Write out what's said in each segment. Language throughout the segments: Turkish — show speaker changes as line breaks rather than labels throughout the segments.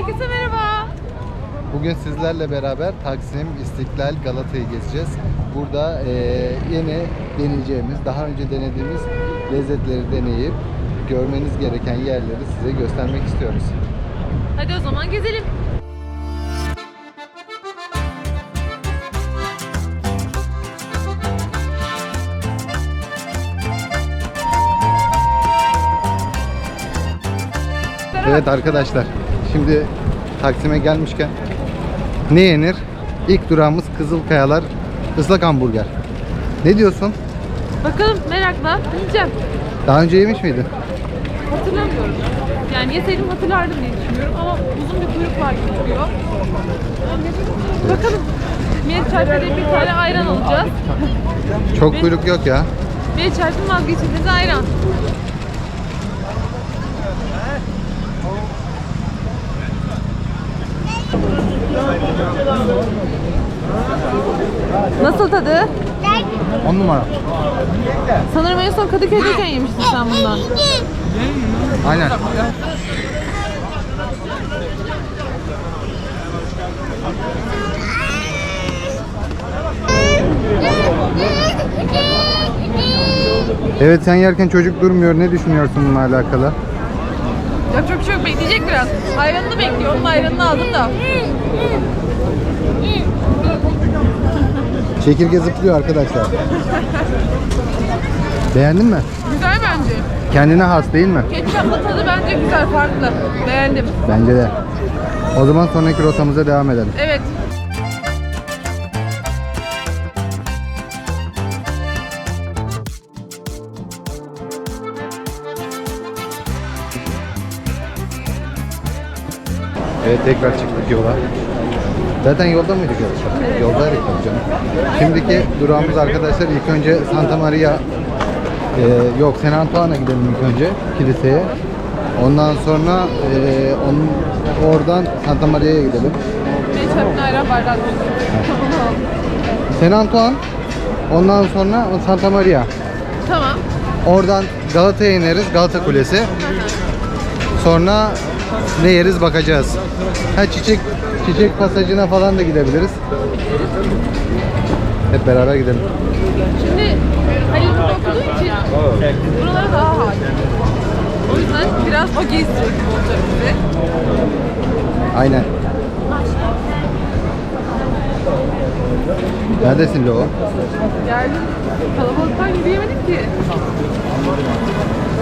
Herkese merhaba.
Bugün sizlerle beraber Taksim, İstiklal, Galata'yı gezeceğiz. Burada eee, yeni deneyeceğimiz, daha önce denediğimiz lezzetleri deneyip görmeniz gereken yerleri size göstermek istiyoruz.
Hadi o zaman gezelim.
Evet arkadaşlar, şimdi Taksim'e gelmişken ne yenir? İlk durağımız Kızılkayalar ıslak hamburger. Ne diyorsun?
Bakalım merakla yiyeceğim.
Daha önce yemiş miydin?
Hatırlamıyorum. Yani yeseydim hatırlardım diye düşünüyorum ama uzun bir kuyruk var gibi duruyor. Bakalım. Miyet çarpıda bir tane ayran alacağız.
Çok kuyruk yok ya.
Miyet çarpının vazgeçilmezi ayran. Nasıl tadı?
10 numara.
Sanırım en son Kadıköy'deyken yemiştin sen bundan.
Aynen. Evet sen yerken çocuk durmuyor. Ne düşünüyorsun bununla alakalı?
Yapacak bir şey yok bekleyecek biraz. Ayranını bekliyor. Onun ayranını aldım da.
Çekirge zıplıyor arkadaşlar. Beğendin mi?
Güzel bence.
Kendine has değil mi?
Ketçaplı tadı bence güzel, farklı. Beğendim.
Bence de. O zaman sonraki rotamıza devam edelim.
Evet.
Evet tekrar çıktık yola. Zaten yolda mıydık yoksa?
Evet.
Yoldaydık tabii canım. Şimdiki durağımız arkadaşlar ilk önce Santa Maria e, yok San Antoine'a gidelim ilk önce kiliseye. Ondan sonra e, onun, oradan Santa Maria'ya gidelim. San Antoine ondan sonra Santa Maria.
tamam.
Oradan Galata'ya ineriz. Galata Kulesi. Sonra ne yeriz bakacağız. Ha çiçek çiçek pasajına falan da gidebiliriz. Hep beraber gidelim.
Şimdi Halil burada okuduğu için buralara daha hakim. O yüzden biraz o gibi olacak bize.
Aynen. Neredesin Leo?
Geldim. Kalabalıktan yürüyemedik ki.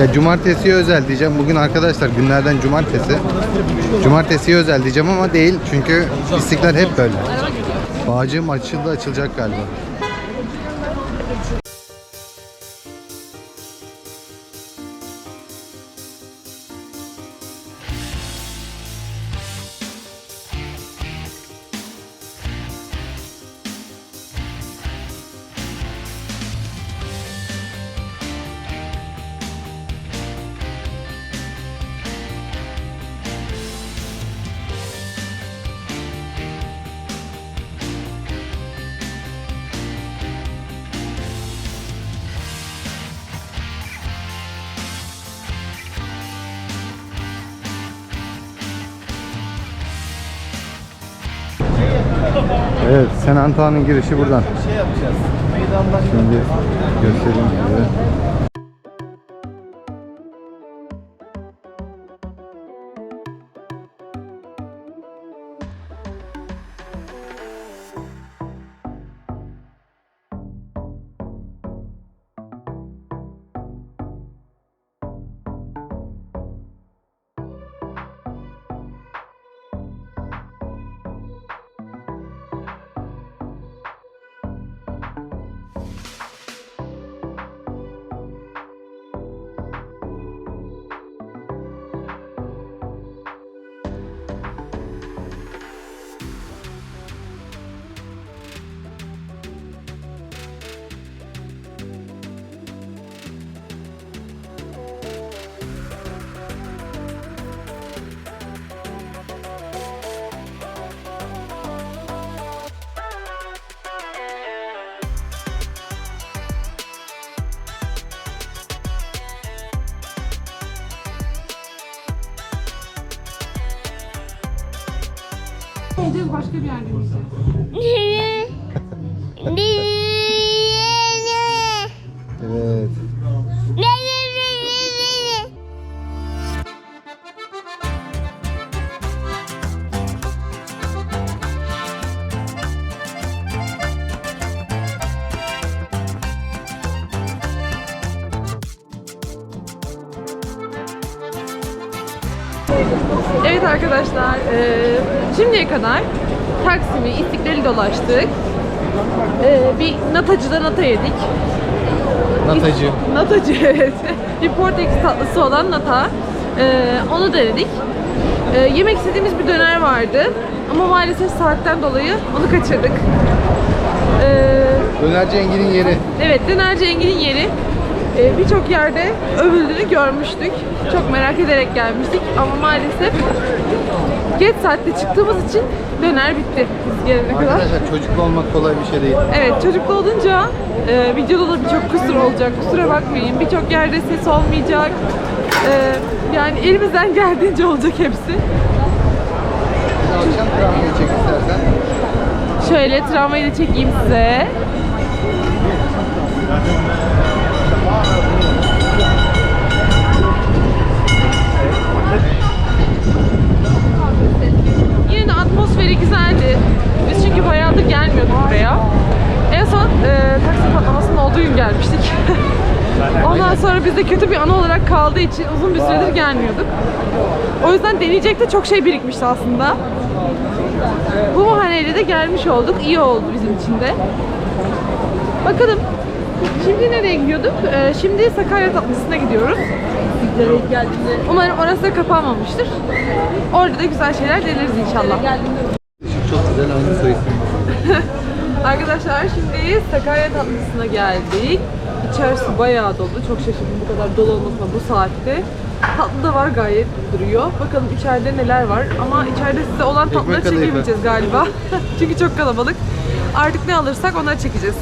Ya cumartesiye özel diyeceğim. Bugün arkadaşlar günlerden cumartesi. Cumartesiye özel diyeceğim ama değil. Çünkü istiklal hep böyle. Bağcığım açıldı açılacak galiba. Evet, San Antoine'ın girişi buradan. Şimdi göstereyim size.
Gideceğiz başka bir yerde.
Evet
arkadaşlar, eee, şimdiye kadar Taksim'i, İstiklal'i dolaştık. Eee, bir natacıda nata yedik.
Natacı.
Natacı evet. bir Portekiz tatlısı olan nata. Eee, onu denedik. Eee, yemek istediğimiz bir döner vardı. Ama maalesef saatten dolayı onu kaçırdık. Eee,
Dönerci Engin'in yeri.
Evet, Dönerci Engin'in yeri e, birçok yerde övüldüğünü görmüştük. Çok merak ederek gelmiştik ama maalesef geç saatte çıktığımız için döner bitti biz gelene kadar.
Arkadaşlar çocuklu olmak kolay bir şey değil.
Evet, çocuklu olunca e, videoda da birçok kusur olacak. Kusura bakmayın. Birçok yerde ses olmayacak. E, yani elimizden geldiğince olacak hepsi.
Akşam travmayı çek istersen.
Şöyle travmayı da çekeyim size. Yine de atmosferi güzeldi. Biz çünkü bayağıdır gelmiyorduk buraya. En son e, taksi patlamasının olduğu gün gelmiştik. Ondan sonra bizde kötü bir anı olarak kaldığı için uzun bir süredir gelmiyorduk. O yüzden deneyecek de çok şey birikmişti aslında. Bu bahaneyle de gelmiş olduk. İyi oldu bizim için de. Bakalım. Şimdi nereye gidiyorduk? Ee, şimdi Sakarya tatlısına gidiyoruz. Umarım orası da kapanmamıştır. Orada da güzel şeyler deneriz inşallah.
Çok güzel isim.
Arkadaşlar şimdi Sakarya tatlısına geldik. İçerisi bayağı dolu. Çok şaşırdım bu kadar dolu olmasına bu saatte. Tatlı da var gayet duruyor. Bakalım içeride neler var. Ama içeride size olan tatlıları çekemeyeceğiz galiba. Çünkü çok kalabalık. Artık ne alırsak onları çekeceğiz.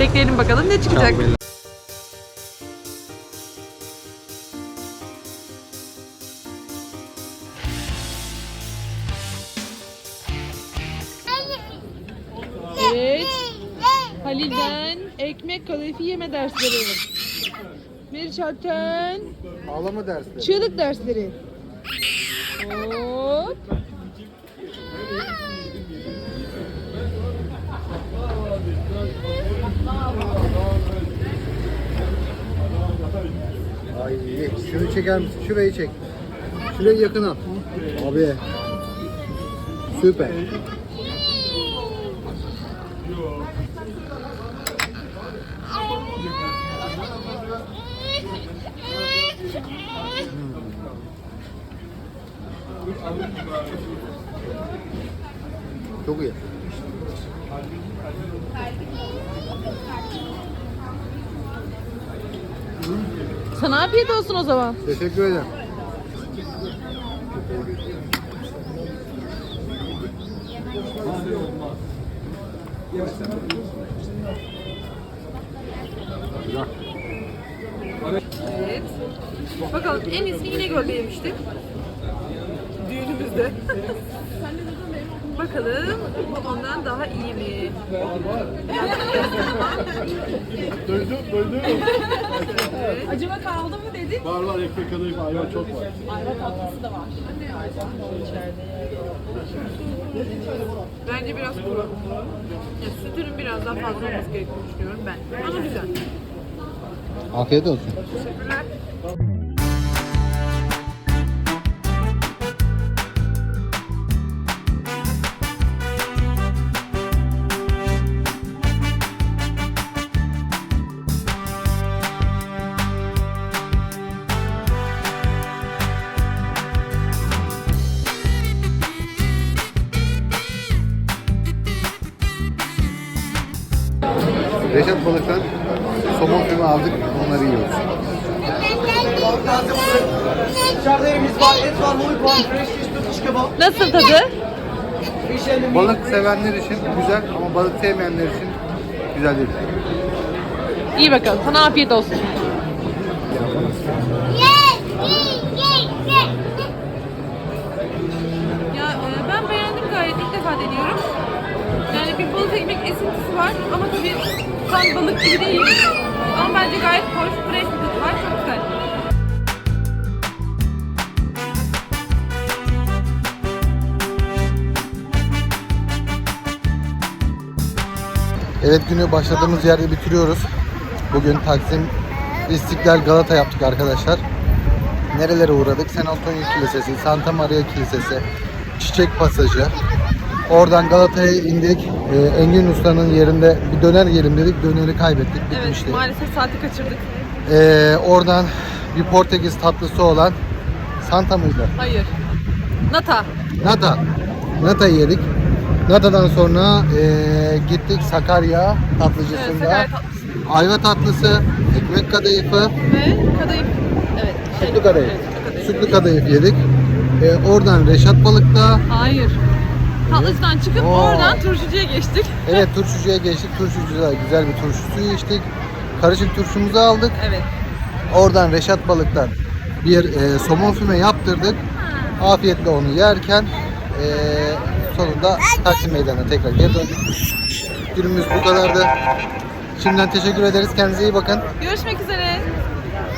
Bekleyelim bakalım ne çıkacak. Halil'den ekmek kadayıfı yeme dersleri. Mirçat'tan
Ağlama dersleri.
çığlık dersleri. Hop.
Ay şunu çeker misin? Şurayı çek. Şurayı yakın al. Abi. Süper. Çok iyi.
Sana afiyet olsun o zaman.
Teşekkür ederim. Güzel.
Evet. Bakalım en iyisini yine gölde yemiştik. Düğünümüzde. Bakalım bu ondan daha iyi mi?
Duydum, duydum.
Acaba kaldı mı dedin?
Var var ekmek kadayıf ayran çok var.
Bence biraz kuru. Ya, sütünün biraz daha fazla olması gerektiğini düşünüyorum ben. Ama güzel.
Afiyet olsun.
Teşekkürler.
Aldık. Onları yiyoruz.
Dışarılarımız var, et var, balık var, fresh fish, Turkish kebap.
Nasıl tadı?
Balık sevenler için güzel ama balık sevmeyenler için güzel değil.
İyi bakalım. Sana afiyet olsun. Ya e, ben beğendim gayet ilk defa deniyorum. Yani bir balık ekmek esintisi var ama tabii tam balık gibi değil. Ama bence gayet hoş, fresh bir tadı var. Çok güzel.
Evet günü başladığımız yerde bitiriyoruz. Bugün Taksim İstiklal Galata yaptık arkadaşlar. Nerelere uğradık? San Antonio Kilisesi, Santa Maria Kilisesi, Çiçek Pasajı. Oradan Galata'ya indik. Ee, Engin Usta'nın yerinde bir döner yiyelim dedik. Döneri kaybettik.
Evet,
Bitmişti.
maalesef saati kaçırdık.
Ee, oradan bir Portekiz tatlısı olan Santa mıydı?
Hayır. Nata.
Nata. Nata yedik. Nata'dan sonra eee, gittik Sakarya
Evet,
tatlıcısında.
Sakarya tatlısı.
Ayva tatlısı, ekmek kadayıfı,
Ve kadayıf. Evet.
sütlü kadayıf.
Evet,
sütlü kadayıf. Yedik. Eee, oradan Reşat Balık'ta.
Hayır. Tatlıcıdan çıkıp
Oo.
oradan turşucuya geçtik.
Evet turşucuya geçtik. Turşucuda güzel bir turşu suyu içtik. Karışık turşumuzu aldık.
Evet.
Oradan Reşat Balık'tan bir eee, somon füme yaptırdık. Afiyetle onu yerken eee, sonunda Taksim Meydanı'na tekrar geri döndük. Günümüz bu kadardı. Şimdiden teşekkür ederiz. Kendinize iyi bakın.
Görüşmek üzere.